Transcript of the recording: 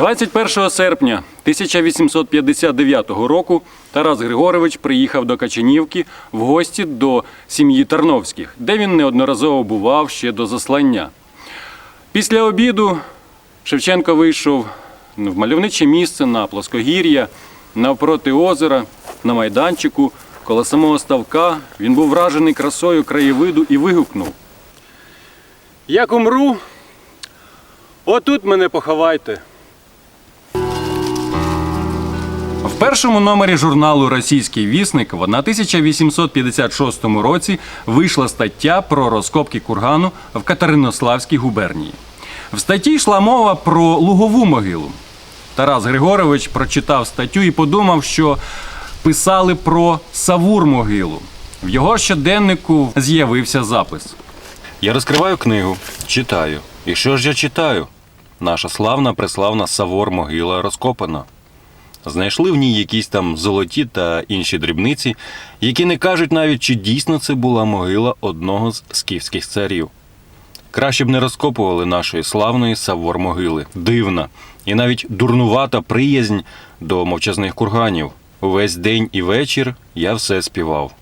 21 серпня 1859 року Тарас Григорович приїхав до Качанівки в гості до сім'ї Тарновських, де він неодноразово бував ще до заслання. Після обіду Шевченко вийшов в мальовниче місце на плоскогір'я, навпроти озера, на майданчику, коло самого ставка. Він був вражений красою краєвиду і вигукнув. Як умру, отут мене поховайте. Першому номері журналу Російський вісник в 1856 році вийшла стаття про розкопки кургану в Катеринославській губернії. В статті йшла мова про лугову могилу. Тарас Григорович прочитав статтю і подумав, що писали про Савур могилу. В його щоденнику з'явився запис. Я розкриваю книгу, читаю. І що ж я читаю? Наша славна преславна Савор могила розкопана. Знайшли в ній якісь там золоті та інші дрібниці, які не кажуть навіть, чи дійсно це була могила одного з скіфських царів. Краще б не розкопували нашої славної Савор могили. Дивна і навіть дурнувата приязнь до мовчазних курганів. Увесь день і вечір я все співав.